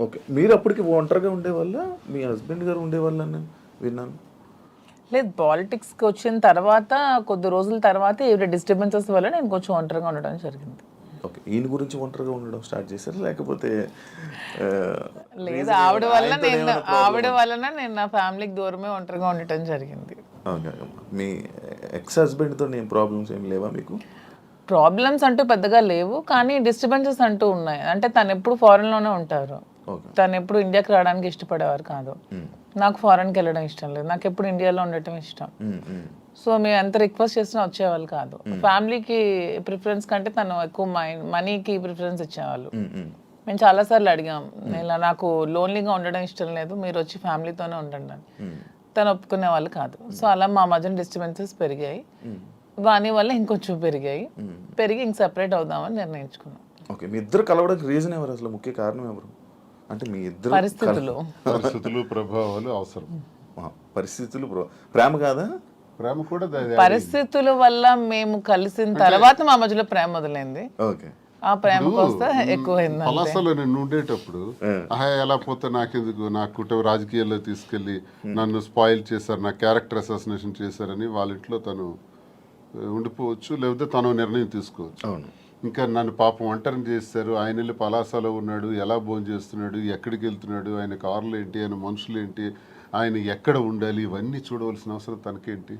Okay. మీరు అప్పటికి ఒంటరిగా ఉండేవాళ్ళ? మీ హస్బెండ్ గారు ఉండేవాళ్ళ విన్నాను. లేదు పాలిటిక్స్కి వచ్చిన తర్వాత కొద్ది రోజుల తర్వాత ఏవి డిస్టర్బెన్సెస్ వల్ల నేను కొంచెం ఒంటరిగా ఉండడం జరిగింది. ఓకే. ఈయన గురించి ఒంటరిగా ఉండడం స్టార్ట్ చేశారు? లేకపోతే లేదు ఆవిడ వల్ల నేను ఆవిడ వలన నేను నా ఫ్యామిలీకి దూరమే ఒంటరిగా ఉండటం జరిగింది. ఓకే. మీ ఎక్స్ హస్బెండ్తో నేను ప్రాబ్లమ్స్ ఏం లేవా మీకు? ప్రాబ్లమ్స్ అంటూ పెద్దగా లేవు కానీ డిస్టర్బెన్సెస్ అంటూ ఉన్నాయి. అంటే తను ఎప్పుడు foreign లోనే ఉంటారు. తను ఎప్పుడు ఇండియాకి రావడానికి ఇష్టపడేవారు కాదు. నాకు ఫారెన్కి వెళ్ళడం ఇష్టం లేదు. నాకు ఎప్పుడు ఇండియాలో ఉండటం ఇష్టం. సో మేము ఎంత రిక్వెస్ట్ చేసినా వచ్చేవాళ్ళు కాదు. ఫ్యామిలీకి ప్రిఫరెన్స్ కంటే తను ఎక్కువ మైండ్ మనీకి ప్రిఫరెన్స్ ఇచ్చేవాళ్ళు. మేము చాలాసార్లు అడిగాం. ఇలా నాకు లోన్లీగా ఉండడం ఇష్టం లేదు. మీరు వచ్చి ఫ్యామిలీతోనే ఉండండి అని. తను ఒప్పుకునే వాళ్ళు కాదు. సో అలా మా మధ్యన డిస్టర్బెన్సెస్ పెరిగాయి. వాని వల్ల ఇంకొంచెం పెరిగాయి. పెరిగి ఇంక సెపరేట్ అవుదామని నిర్ణయించుకున్నాం. ఓకే మీ ఇద్దరు కలవడానికి రీజన్ ఎవరు? అసలు ముఖ్య కారణం ఎవరు? అంటే మీ ఇద్దరు పరిస్థితులు. పరిస్థితులు ప్రభావాలు అవసరం. ఆ, పరిస్థితులు ప్రేమ కాదా? ప్రేమ కూడా పరిస్థితుల వల్ల మేము కలిసిన తర్వాత మా మధ్యలో ప్రేమ మొదలైంది. ఓకే. ఆ ప్రేమ కోస్తే ఎక్కువైంది పలాసలో నేను ఉండేటప్పుడు ఆహా ఎలా పోతే నాకెందుకు? నా కుటుంబ రాజకీయాల్లో తీసుకెళ్ళి నన్ను స్పాయిల్ చేశారు నా క్యారెక్టర్ అసాసినేషన్ చేశారని వాళ్ళ ఇంట్లో తను ఉండిపోవచ్చు లేకపోతే తను నిర్ణయం తీసుకోవచ్చు. అవును. ఇంకా నన్ను పాపం ఒంటరిని చేస్తారు ఆయన వెళ్ళి పలాసలో ఉన్నాడు. ఎలా భోజనం చేస్తున్నాడు? ఎక్కడికి వెళ్తున్నాడు? ఆయన కార్లు ఏంటి? ఆయన మనుషులు ఏంటి? ఆయన ఎక్కడ ఉండాలి? ఇవన్నీ చూడవలసిన అవసరం తనకేంటి.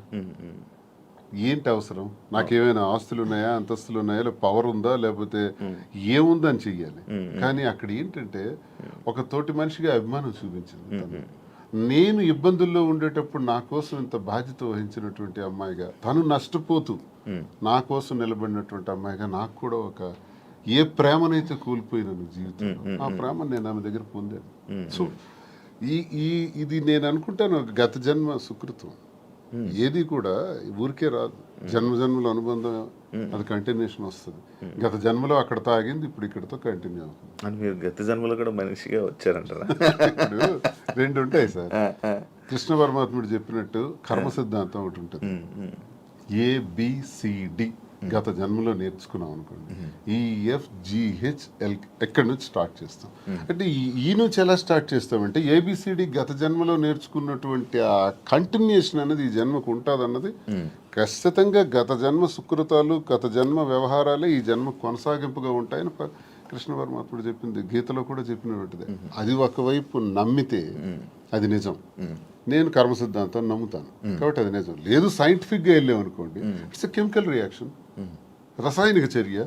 ఏంటి అవసరం? నాకేమైనా ఆస్తులు ఉన్నాయా? అంతస్తులు ఉన్నాయా? లేకపోతే పవర్ ఉందా? లేకపోతే ఏముందని చెయ్యాలి. కానీ అక్కడ ఏంటంటే ఒక తోటి మనిషిగా అభిమానం చూపించింది తను. నేను ఇబ్బందుల్లో ఉండేటప్పుడు నా కోసం ఇంత బాధ్యత వహించినటువంటి అమ్మాయిగా తను నష్టపోతూ నా కోసం నిలబడినటువంటి అమ్మాయిగా నాకు కూడా ఒక ఏ ప్రేమనైతే కోల్పోయినాను జీవితంలో ఆ ప్రేమ నేను ఆమె దగ్గర పొందాను. సో ఈ ఈ ఇది నేను అనుకుంటాను గత జన్మ సుకృతం. ఏది కూడా ఊరికే రాదు. జన్మ జన్మల అనుబంధం అది కంటిన్యూషన్ వస్తుంది. గత జన్మలో అక్కడ తాగింది ఇప్పుడు ఇక్కడతో కంటిన్యూ అవుతుంది. మీరు గత జన్మలో కూడా మనిషిగా వచ్చారంటారా? రెండు ఉంటాయి సార్. కృష్ణ పరమాత్ముడు చెప్పినట్టు కర్మ సిద్ధాంతం ఒకటి ఉంటుంది. ఏబిసిడి గత జన్మలో నేర్చుకున్నాం అనుకోండి. ఈ ఎఫ్ జిహెచ్ ఎల్ ఎక్కడి నుంచి స్టార్ట్ చేస్తాం? అంటే ఈ నుంచి ఎలా స్టార్ట్ చేస్తామంటే ఏబిసిడి గత జన్మలో నేర్చుకున్నటువంటి ఆ కంటిన్యూషన్ అనేది ఈ జన్మకు ఉంటుంది అన్నది ఖచ్చితంగా గత జన్మ సుకృతాలు గత జన్మ వ్యవహారాలే ఈ జన్మ కొనసాగింపుగా ఉంటాయని కృష్ణ పరమాత్ముడు చెప్పింది. గీతలో కూడా చెప్పినటువంటిది. అది ఒకవైపు నమ్మితే అది నిజం. నేను కర్మ సిద్ధాంతం నమ్ముతాను కాబట్టి అది నిజం. లేదు సైంటిఫిక్గా వెళ్ళాం అనుకోండి. ఇట్స్ కెమికల్ రియాక్షన్ రసాయనిక చర్య.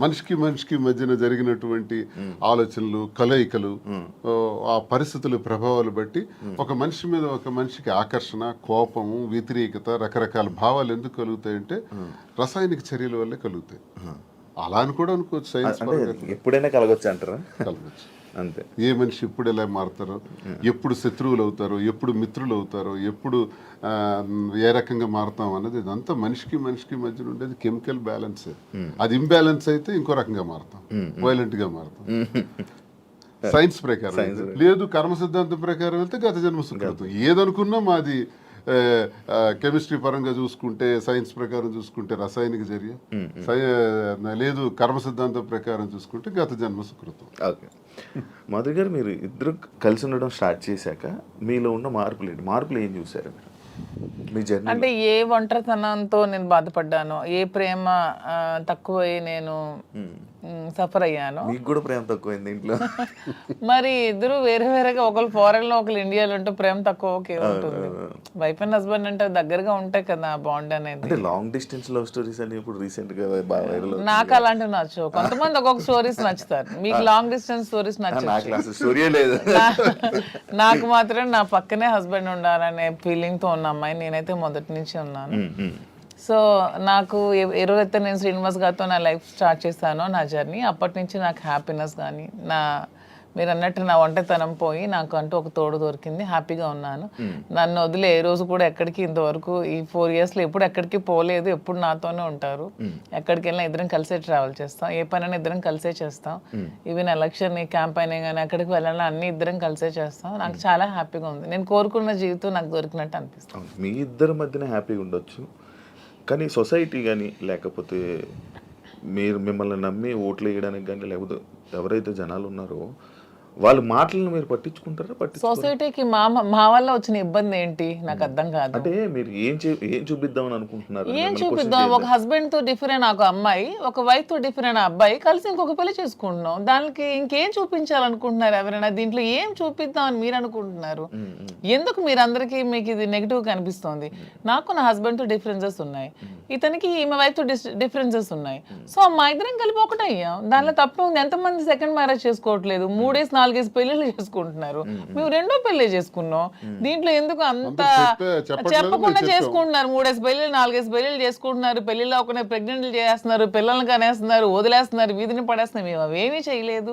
మనిషికి మనిషికి మధ్యన జరిగినటువంటి ఆలోచనలు కలయికలు ఆ పరిస్థితుల ప్రభావాలు బట్టి ఒక మనిషి మీద ఒక మనిషికి ఆకర్షణ కోపము వ్యతిరేకత రకరకాల భావాలు ఎందుకు కలుగుతాయంటే రసాయనిక చర్యల వల్లే కలుగుతాయి. అలా అని కూడా అనుకోవచ్చు సైన్స్ ఎప్పుడైనా కలగొచ్చు అంటారా? కలగచ్చు. అంతే. ఏ మనిషి ఎప్పుడు ఎలా మారుతారో ఎప్పుడు శత్రువులు అవుతారో ఎప్పుడు మిత్రులు అవుతారో ఎప్పుడు ఏ రకంగా మారుతాం అన్నది ఇదంతా మనిషికి మనిషికి మధ్యన ఉండేది కెమికల్ బ్యాలెన్స్. అది ఇంబ్యాలెన్స్ అయితే ఇంకో రకంగా మారుతాం. వైలెంట్గా మారుతాం. సైన్స్ ప్రకారం. లేదు కర్మ సిద్ధాంతం ప్రకారం వెళ్తే గత జన్మ సుకృతం ఏదనుకున్నా మాది కెమిస్ట్రీ పరంగా చూసుకుంటే సైన్స్ ప్రకారం చూసుకుంటే రసాయనిక చర్య. లేదు కర్మ సిద్ధాంతం ప్రకారం చూసుకుంటే గత జన్మ సుకృతం. ఓకే మధు గారు మీరు ఇద్దరు కలిసి ఉండడం స్టార్ట్ చేశాక మీలో ఉన్న మార్పులు ఏంటి? మార్పులు ఏం చూసారు మీరు మీ జర్నీ అంటే ఏ ఒంటరితనంతో నేను బాధపడ్డానో ఏ ప్రేమ తక్కువై నేను సఫర్ అయ్యానో. మీకు కూడా ప్రేమ తక్కువైంది ఇంట్లో. మరి ఇద్దరు వేరే వేరేగా ఒకరు ఫారెన్లో ఒకరు ఇండియాలో ఉంటే ప్రేమ తక్కువ ఒకే ఉంటుంది. వైఫ్ అండ్ హస్బెండ్ అంటే దగ్గరగా ఉంటాయి కదా బాండ్ అనేది. అంటే లాంగ్ డిస్టెన్స్ లవ్ స్టోరీస్ అని ఇప్పుడు రీసెంట్గా నాకు అలాంటివి నచ్చవు. కొంతమంది ఒక్కొక్క స్టోరీస్ నచ్చుతారు. మీకు లాంగ్ డిస్టెన్స్ స్టోరీస్ అసలు స్టోరీయే లేదు. నాకు మాత్రం నా పక్కనే హస్బెండ్ ఉండాలనే ఫీలింగ్తో ఉన్న అమ్మాయి. నేనైతే మొదటి నుంచి ఉన్నాను. సో నాకు రోజైతే నేను శ్రీనివాస్ గారితో నా లైఫ్ స్టార్ట్ చేశానో నా జర్నీ. అప్పటి నుంచి నాకు హ్యాపీనెస్ కానీ నా మీరు అన్నట్టు నా ఒంటరితనం పోయి నాకు అంటూ ఒక తోడు దొరికింది. హ్యాపీగా ఉన్నాను. నన్ను వదిలే ఏ రోజు కూడా ఎక్కడికి ఇంతవరకు ఈ ఫోర్ ఇయర్స్లో ఎప్పుడు ఎక్కడికి పోలేదు ఎప్పుడు నాతోనే ఉంటారు. ఎక్కడికి వెళ్ళినా ఇద్దరం కలిసే ట్రావెల్ చేస్తాం. ఏ పనైనా ఇద్దరం కలిసే చేస్తాం. ఈవెన్ ఎలక్షన్ క్యాంపైన్ కానీ ఎక్కడికి వెళ్ళాలన్నా అన్ని ఇద్దరం కలిసే చేస్తాం. నాకు చాలా హ్యాపీగా ఉంది. నేను కోరుకున్న జీవితం నాకు దొరికినట్టు అనిపిస్తుంది. మీ ఇద్దరి మధ్యన హ్యాపీగా ఉండొచ్చు. కానీ సొసైటీ కానీ లేకపోతే మీరు మిమ్మల్ని నమ్మి ఓట్లు వేయడానికి కానీ లేకపోతే ఎవరైతే జనాలు ఉన్నారో వాళ్ళ మాటలను మీరు పట్టించుకుంటారా? పట్టించు సొసైటీకి మా మా వల్ల వచ్చిన ఇబ్బంది ఏంటి? నాకు అర్థం కాదు. అంటే మీరు ఏం ఏం చూపిద్దామని అనుకుంటున్నారు? ఏం చూపిద్దాం? ఒక? హస్బెండ్తో డిఫరెంట్ ఒక అమ్మాయి ఒక వైఫ్తో డిఫరెంట్ అబ్బాయి కలిసి ఇంకొక పెళ్ళి చేసుకుంటున్నాం. దానికి ఇంకేం చూపించాలనుకుంటున్నారు ఎవరైనా? దీంట్లో ఏం చూపిద్దాం అని మీరు అనుకుంటున్నారు? ఎందుకు మీరు అందరికీ మీకు ఇది నెగిటివ్ కనిపిస్తోంది? నాకు నా హస్బెండ్తో డిఫరెన్సెస్ ఉన్నాయి. ఇతనికి ఈమె వైఫ్తో డిఫరెన్సెస్ ఉన్నాయి. సో మా ఇద్దరం కలిపి ఒకటే అయ్యాం దానిలో తప్పే ఎంతమంది సెకండ్ మ్యారేజ్ చేసుకోవట్లేదు? మూడేసి నాలుగేసి పెళ్ళిళ్ళు చేసుకుంటున్నారు. మేము రెండో పెళ్ళి చేసుకున్నాం. దీంట్లో ఎందుకు అంత చెప్పకుండా. చేసుకుంటున్నారు? మూడేసి పెళ్ళిళ్ళు నాలుగేసి పెళ్ళిళ్ళు చేసుకుంటున్నారు. పెళ్ళిలో ఒకనే ప్రెగ్నెంట్లు చేస్తున్నారు పిల్లల్ని కనేస్తున్నారు వదిలేస్తున్నారు వీధిని పడేస్తున్నారు. మేము అవేమీ చేయలేదు.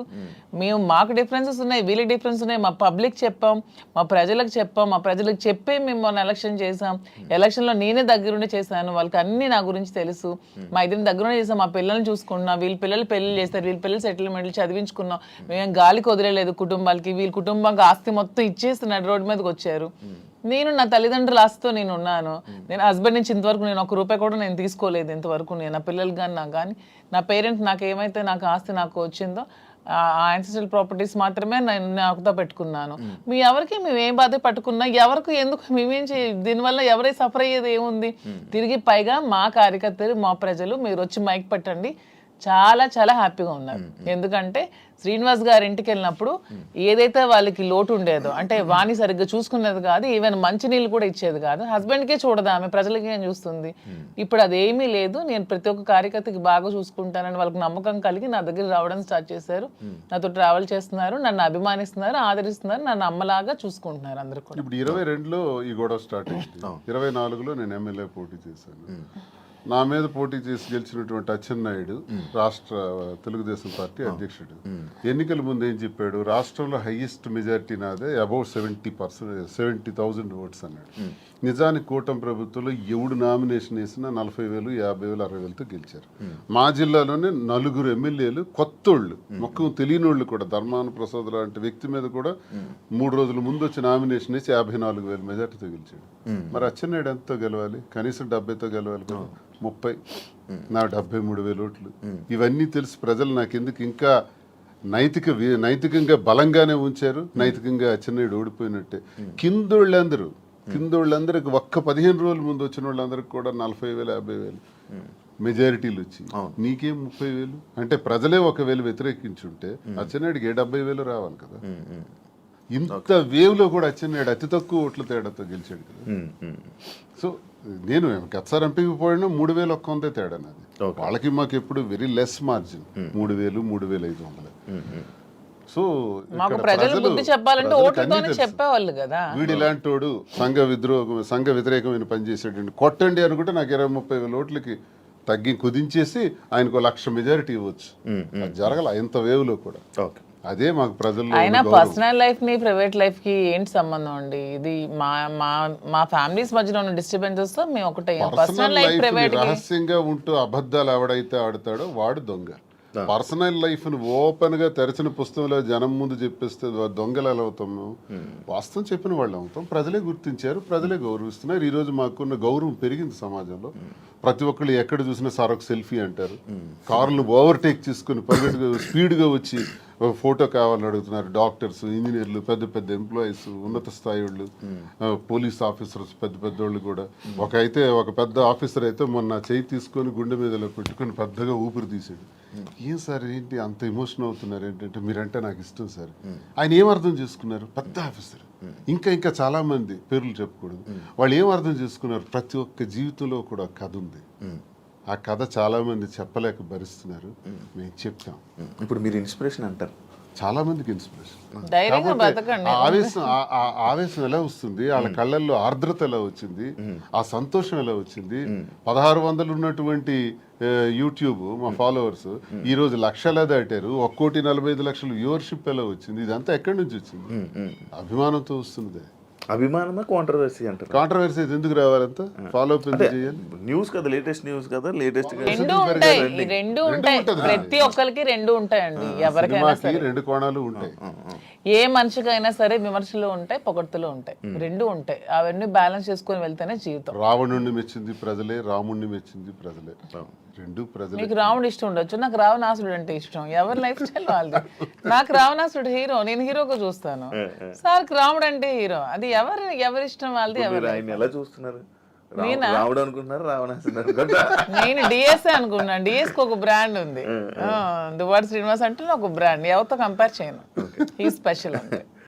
మేము. మాకు డిఫరెన్సెస్ ఉన్నాయి వీళ్ళకి డిఫరెన్స్ ఉన్నాయి. మా పబ్లిక్ చెప్పాం మా ప్రజలకు చెప్పాం మా ప్రజలకు చెప్పే మేము మొన్న ఎలక్షన్ చేసాం ఎలక్షన్లో నేనే దగ్గరుండి చేశాను. వాళ్ళకి అన్ని నా గురించి తెలుసు. మా ఇద్దరిని దగ్గరుండి చేసాం మా పిల్లల్ని చూసుకున్నాం. వీళ్ళ పిల్లలు పెళ్ళి చేస్తారు. వీళ్ళ పిల్లలు సెటిల్మెంట్లు చదివించుకున్నాం. మేము. గాలికి వదిలేదు కుటుంబాలకి. వీళ్ళ కుటుంబానికి ఆస్తి మొత్తం ఇచ్చేస్తున్నాడు రోడ్డు మీదకి వచ్చారు. నేను నా తల్లిదండ్రుల ఆస్తితో నేను ఉన్నాను. నేను హస్బెండ్ నుంచి ఇంతవరకు నేను ఒక రూపాయి కూడా నేను తీసుకోలేదు ఇంతవరకు నేను. నా పిల్లలు కానీ నాకు కానీ నా పేరెంట్ నాకు ఏమైతే నాకు ఆస్తి నాకు వచ్చిందో ఆ యాన్సిస్ట్రల్ ప్రాపర్టీస్ మాత్రమే నేను నాకుతో పెట్టుకున్నాను. మీ ఎవరికి మేము ఏం బాధ పట్టుకున్నా ఎవరికి ఎందుకు మేమేం చే దీనివల్ల ఎవరై సఫర్ అయ్యేది ఏముంది? తిరిగి పైగా మా కార్యకర్తలు మా ప్రజలు మీరు వచ్చి మైక్ పెట్టండి. చాలా చాలా హ్యాపీగా ఉన్నారు. ఎందుకంటే శ్రీనివాస్ గారి ఇంటికి వెళ్ళినప్పుడు ఏదైతే వాళ్ళకి లోటు ఉండేదో అంటే వాణి సరిగ్గా చూసుకునేది కాదు ఈవెన్ మంచినీళ్ళు కూడా ఇచ్చేది కాదు. హస్బెండ్కే చూడదు ఆమె ప్రజలకి ఏం చూస్తుంది? ఇప్పుడు అదేమీ లేదు నేను ప్రతి ఒక్క కార్యకర్తకి బాగా చూసుకుంటానని వాళ్ళకి నమ్మకం కలిగి నా దగ్గర రావడం స్టార్ట్ చేశారు. నాతో ట్రావెల్ చేస్తున్నారు నన్ను అభిమానిస్తున్నారు ఆదరిస్తున్నారు నన్ను అమ్మలాగా చూసుకుంటున్నారు అందరు కూడా. ఇప్పుడు ఇరవై రెండులో ఈ గొడవ స్టార్ట్ అయింది. ఇరవై నాలుగులో నేను ఎమ్మెల్యే పోటీ చేశాను. నా మీద పోటీ చేసి గెలిచినటువంటి అచ్చెన్నాయుడు రాష్ట్ర తెలుగుదేశం పార్టీ అధ్యక్షుడు. ఎన్నికల ముందు ఏం చెప్పాడు? రాష్ట్రంలో హైయెస్ట్ మెజారిటీ నాదే about seventy percent seventy thousand votes అన్నాడు. నిజానికి కూటమి ప్రభుత్వంలో ఎవడు నామినేషన్ వేసినా నలభై వేలు యాభై వేలు అరవై వేలతో గెలిచారు. మా జిల్లాలోనే నలుగురు ఎమ్మెల్యేలు కొత్తోళ్ళు మొక్కం తెలియనోళ్ళు కూడా ధర్మాన ప్రసాద్ లాంటి వ్యక్తి మీద కూడా మూడు రోజుల ముందు వచ్చి నామినేషన్ వేసి యాభై నాలుగు వేల మెజార్టీతో గెలిచాడు. మరి అచ్చెన్నాయుడు ఎంతతో గెలవాలి? కనీసం డెబ్బైతో గెలవాలి ముప్పై నా డెబ్బై మూడు వేల ఓట్లు. ఇవన్నీ తెలిసి ప్రజలు నాకు ఎందుకు ఇంకా నైతిక నైతికంగా బలంగానే ఉంచారు నైతికంగా అచ్చెన్నాయుడు ఓడిపోయినట్టే. కిందోళ్ళందరూ కిందోళ్ళందరికి ఒక్క పదిహేను రోజుల ముందు వచ్చిన వాళ్ళందరికి కూడా నలభై వేలు యాభై వేలు. మెజారిటీలు వచ్చి. నీకేం ముప్పై వేలు? అంటే ప్రజలే ఒకవేళ వ్యతిరేకించుంటే అచ్చెన్నాయుడికి ఏ డెబ్బై వేలు రావాలి కదా? ఇంత వేవ్లో కూడా అచ్చెన్నాయుడు అతి తక్కువ ఓట్ల తేడాతో గెలిచాడు కదా. సో నేను గతసారి ఎంపీకి పోయినా మూడు వేలు ఒక్క వందే తేడా నాది. వాళ్ళకి మాకు ఎప్పుడు వెరీ లెస్ మార్జిన్. మూడు వేలు మూడు వేలు ఐదు వందలు. సో ప్రజలు. చెప్పేవాళ్ళు కదా. వీడు ఇలాంటోడు సంఘ విద్రోహం సంఘ వ్యతిరేకమైన పని చేసాడండి కొట్టండి అనుకుంటే నాకు ఇరవై ముప్పై వేల ఓట్లకి తగ్గి కుదించేసి ఆయనకు లక్ష మెజారిటీ ఇవ్వచ్చు. జరగల ఇంత వేవ్లో కూడా. ఓకే. అదే మాకు ప్రజల్లో అయినా. పర్సనల్ లైఫ్ని ప్రైవేట్ లైఫ్కి ఏంటి సంబంధం అండి? ఇది మా మా మా ఫ్యామిలీస్ మధ్యలో ఉన్న డిస్టర్బెన్సెస్తో మేము ఒకటే పర్సనల్ లైఫ్ ప్రైవేట్ రహస్యంగా ఉంటూ అబద్ధాలు ఎవడైతే ఆడతాడో వాడు దొంగ. పర్సనల్ లైఫ్ను ఓపెన్గా తెరచిన పుస్తకంలో జనం ముందు చెప్పేస్తే దొంగలు ఎలా అవుతాం మేము? వాస్తవం చెప్పిన వాళ్ళు అవుతాం. ప్రజలే గుర్తించారు ప్రజలే గౌరవిస్తున్నారు. ఈ రోజు మాకున్న గౌరవం పెరిగింది సమాజంలో. ప్రతి ఒక్కళ్ళు ఎక్కడ చూసినా సార్ ఒక సెల్ఫీ అంటారు. కార్లను ఓవర్టేక్ చేసుకుని పరిగెట్టుగా స్పీడ్గా వచ్చి ఫోటో కావాలని అడుగుతున్నారు. డాక్టర్స్ ఇంజనీర్లు పెద్ద పెద్ద ఎంప్లాయీస్ ఉన్నత స్థాయి వాళ్ళు ఆ, పోలీస్ ఆఫీసర్స్ పెద్ద పెద్ద వాళ్ళు కూడా. ఒక అయితే ఒక పెద్ద ఆఫీసర్ అయితే మొన్న చేయి తీసుకొని గుండె మీదలో పెట్టుకొని పెద్దగా ఊపిరి తీసాడు ఏం సార్ ఏంటి అంత ఎమోషన్ అవుతున్నారు? ఏంటంటే మీరంటే నాకు ఇష్టం సార్. ఆయన ఏం అర్థం చేసుకున్నారు? పెద్ద ఆఫీసర్. ఇంకా ఇంకా చాలా మంది పేర్లు చెప్పకూడదు. వాళ్ళు ఏం అర్థం చేసుకున్నారు? ప్రతి ఒక్క జీవితంలో కూడా కథ ఉంది. ఆ కథ చాలా మంది చెప్పలేక భరిస్తున్నారు. మేము చెప్తాం. ఇప్పుడు మీరు ఇన్స్పిరేషన్ అంటారు. చాలా మందికి ఇన్స్పిరేషన్. ఆవేశం ఆవేశం ఎలా వస్తుంది? వాళ్ళ కళ్ళల్లో ఆర్ద్రత ఎలా వచ్చింది? ఆ సంతోషం ఎలా వచ్చింది? పదహారు వందలు ఉన్నటువంటి యూట్యూబ్ మా ఫాలోవర్స్ ఈ రోజు లక్షలా దాటారు. ఒక కోటి నలభై ఐదు లక్షల వ్యూవర్షిప్ ఎలా వచ్చింది? ఇదంతా ఎక్కడి నుంచి వచ్చింది? అభిమానంతో వస్తుంది. అభిమానమా కాంట్రవర్సీ అంటారు కాంట్రవర్సీ ఎందుకు రావాలంత ఫాలో అప్ ఎందుకు చేయాలి? న్యూస్ కదా లేటెస్ట్ న్యూస్ కదా లేటెస్ట్ రెండు ఉంటాయి రెండు ఉంటాయి. ప్రతి ఒక్కరికి రెండు ఉంటాయండి ఎవరికైనా సినిమాకి రెండు కోణాలు ఉంటాయి. ఏ మనిషికైనా సరే విమర్శలు ఉంటాయి పొగడ్తలు ఉంటాయి. రెండు ఉంటాయి. అవన్నీ బ్యాలెన్స్ చేసుకొని వెళ్తేనే జీవితం. రావణుణ్ణి మెచ్చింది ప్రజలే రాముణ్ణి మెచ్చింది ప్రజలే. రెండు ప్రజలే. మీకు రావణుడు ఇష్టం ఉండొచ్చు నాకు రావణాసుడు అంటే ఇష్టం. ఎవరి లైఫ్ స్టైల్ వాళ్ళది? నాకు రావణాసుడు హీరో నేను హీరోగా చూస్తాను. సార్ రాముడు అంటే హీరో అది ఎవరి ఎవరి ఇష్టం వాళ్ళది ఎవరి? మీరు ఆయన ఎలా చూస్తున్నారు? రావ- రావడం అనుకుంటున్నారు రావణాసుడు అనుకుంటా? నేను డిఎస్ఏ అనుకున్నాను డిఎస్కి ఒక బ్రాండ్ ఉంది. దువాడి శ్రీనివాస్ అంటే ఒక బ్రాండ్ ఎవరితో కంపేర్ చేయను. ఈ స్పెషల్ అంటే